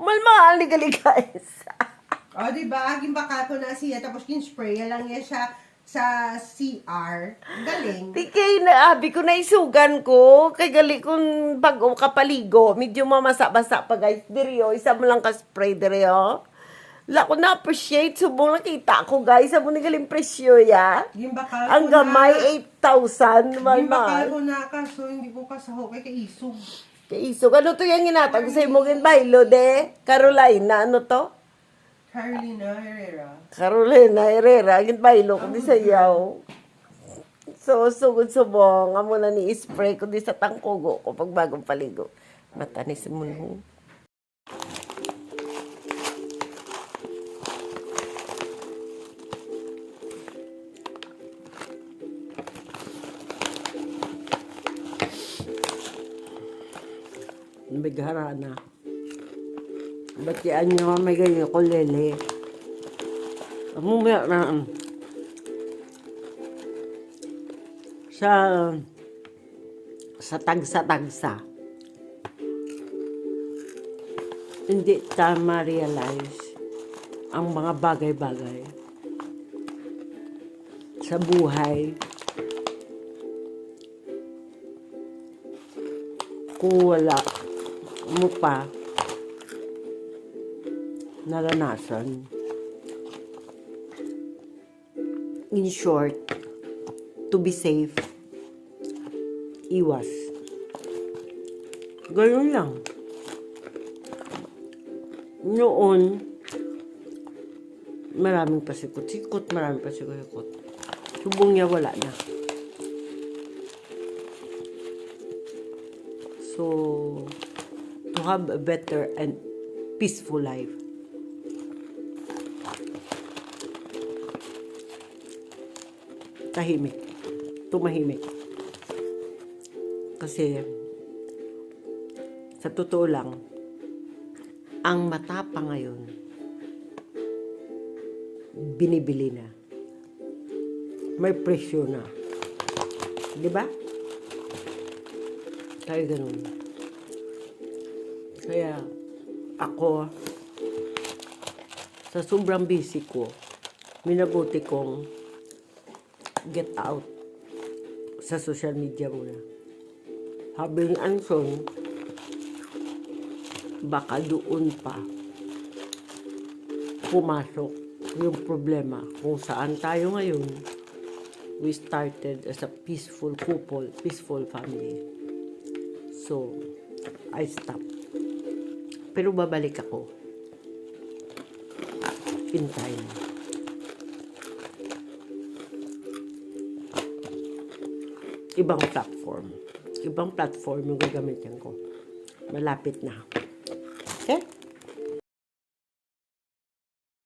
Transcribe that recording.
Malmahal ni gali guys. O, di ba? Gimbaka ko na siya, tapos kin-spray lang niya siya sa CR. Galing. Di kay na abi ko na isugan ko. Kay gali kung pag o kapaligo, medyo mamasa-basa pa guys. Diri oh, isa mo lang ka spray diri oh. La ko na appreciate subong nakita ko guys. Amo ni galing presyo ya. Gimbaka ko Ang na. gamay 8,000 Gimbaka malmahal. ko na kaso hindi ko kasaho kay kaisog. Kay iso ano to yung ginatag sa imo gin baylo de? Carolina ano to? Carolina Herrera. Carolina Herrera, gin baylo ko di sa yaw. So, sugod subong, amo na ni spray ko di sa tangkugo ko pag bagong paligo. Matanis mo nung. Nabighara na. Ba't yan nyo may ganyan ko lele? Mamaya na um, sa sa tagsa-tagsa. Hindi tama realize ang mga bagay-bagay sa buhay kung wala mo pa naranasan. In short, to be safe, iwas. Ganun lang. Noon, maraming pasikot-sikot, maraming pasikot-sikot. Subong niya wala na. So, to have a better and peaceful life, tahimik. Tumahimik. Kasi, sa totoo lang, ang matapa ngayon, binibili na. May presyo na. Di ba? Kaya ganun. Kaya, ako, sa sobrang busy ko, minabuti kong get out sa social media muna. Habing Anson, baka doon pa pumasok yung problema kung saan tayo ngayon we started as a peaceful couple, peaceful family. So, I stopped. Pero babalik ako. In time. ibang platform. Ibang platform yung gagamitin ko. Malapit na. Okay?